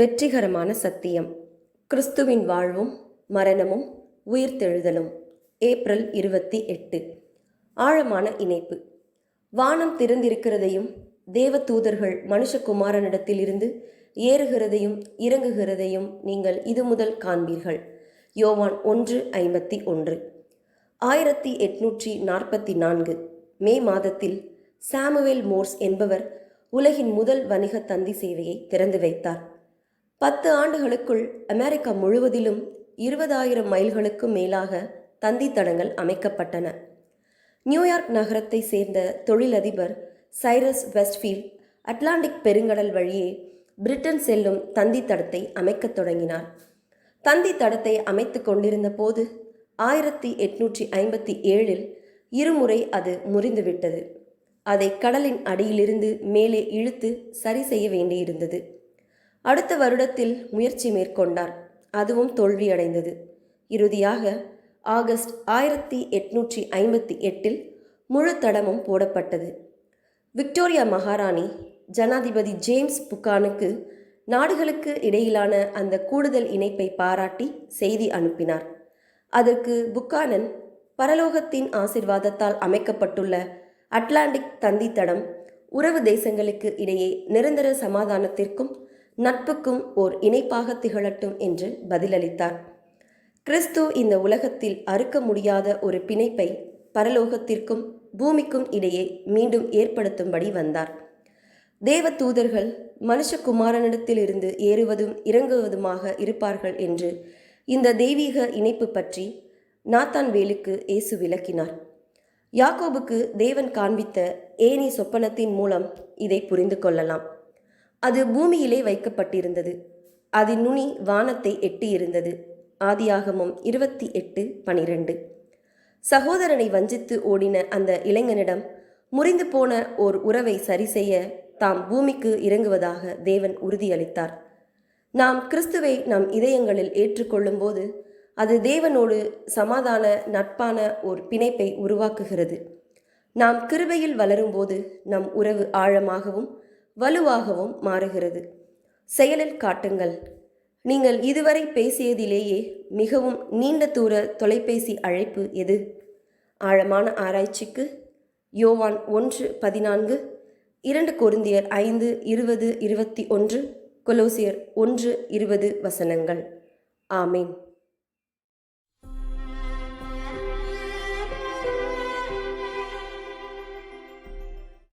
வெற்றிகரமான சத்தியம். கிறிஸ்துவின் வாழ்வும் மரணமும் உயிர்த்தெழுதலும். ஏப்ரல் இருபத்தி எட்டு. ஆழமான இணைப்பு. வானம் திறந்திருக்கிறதையும் தேவதூதர்கள் மனுஷகுமாரனிடத்திலிருந்து ஏறுகிறதையும் இறங்குகிறதையும் நீங்கள் இது முதல் காண்பீர்கள். யோவான் ஒன்று ஐம்பத்தி ஒன்று. ஆயிரத்தி எட்நூற்றி நாற்பத்தி நான்கு. மே மாதத்தில் சாமுவேல் மோர்ஸ் என்பவர் உலகின் முதல் வணிக தந்தி சேவையை திறந்து வைத்தார். பத்து ஆண்டுகளுக்குள் அமெரிக்கா முழுவதிலும் இருபதாயிரம் மைல்களுக்கும் மேலாக தந்தி தடங்கள் அமைக்கப்பட்டன. நியூயார்க் நகரத்தை சேர்ந்த தொழிலதிபர் சைரஸ் வெஸ்ட்ஃபீல்ட் அட்லாண்டிக் பெருங்கடல் வழியே பிரிட்டன் செல்லும் தந்தி தடத்தை அமைக்கத் தொடங்கினார். தந்தி தடத்தை அமைத்து கொண்டிருந்த போது ஆயிரத்தி எட்நூற்றி ஐம்பத்தி ஏழில் இருமுறை அது முறிந்துவிட்டது. அதை கடலின் அடியிலிருந்து மேலே இழுத்து சரி செய்ய வேண்டியிருந்தது. அடுத்த வருடத்தில் முயற்சி மேற்கொண்டார். அதுவும் தோல்வியடைந்தது. இறுதியாக ஆகஸ்ட் ஆயிரத்தி எட்நூற்றி ஐம்பத்தி எட்டில் முழு தடமும் போடப்பட்டது. விக்டோரியா மகாராணி ஜனாதிபதி ஜேம்ஸ் புக்கானுக்கு நாடுகளுக்கு இடையிலான அந்த கூடுதல் இணைப்பை பாராட்டி செய்தி அனுப்பினார். அதற்கு புக்கானன் பரலோகத்தின் ஆசிர்வாதத்தால் அமைக்கப்பட்டுள்ள அட்லாண்டிக் தந்தி தடம் உறவு தேசங்களுக்கு இடையே நிரந்தர சமாதானத்திற்கும் நட்புக்கும் ஓர் இணைப்பாக திகழட்டும் என்று பதிலளித்தார். கிறிஸ்து இந்த உலகத்தில் அறுக்க முடியாத ஒரு பிணைப்பை பரலோகத்திற்கும் பூமிக்கும் இடையே மீண்டும் ஏற்படுத்தும்படி வந்தார். தேவ தூதர்கள் மனுஷகுமாரனிடத்திலிருந்து ஏறுவதும் இறங்குவதுமாக இருப்பார்கள் என்று இந்த தெய்வீக இணைப்பு பற்றி நாத்தான் வேலுக்கு இயேசு விளக்கினார். யாக்கோபுக்கு தேவன் காண்பித்த ஏனி சொப்பனத்தின் மூலம் இதை புரிந்து கொள்ளலாம். அது பூமியிலே வைக்கப்பட்டிருந்தது. அதன் நுனி வானத்தை எட்டியிருந்தது. ஆதியாகமம் இருபத்தி எட்டு பனிரெண்டு. சகோதரனை வஞ்சித்து ஓடின அந்த இளைஞனிடம் முறிந்து போன ஓர் உறவை சரி செய்ய தாம் பூமிக்கு இறங்குவதாக தேவன் உறுதியளித்தார். நாம் கிறிஸ்துவை நம் இதயங்களில் ஏற்றுக்கொள்ளும்போது அது தேவனோடு சமாதான நட்பான ஒரு பிணைப்பை உருவாக்குகிறது. நாம் கிருபையில் வளரும்போது நம் உறவு ஆழமாகவும் வலுவாகவும் மாறுகிறது. செயலில் காட்டுங்கள். நீங்கள் இதுவரை பேசியதிலேயே மிகவும் நீண்ட தூர தொலைபேசி அழைப்பு எது? ஆழமான ஆராய்ச்சிக்கு யோவான் ஒன்று பதினான்கு இரண்டு கொருந்தியர் ஐந்து இருபது இருபத்தி ஒன்று கொலோசியர் ஒன்று இருபது வசனங்கள். ஆமேன்.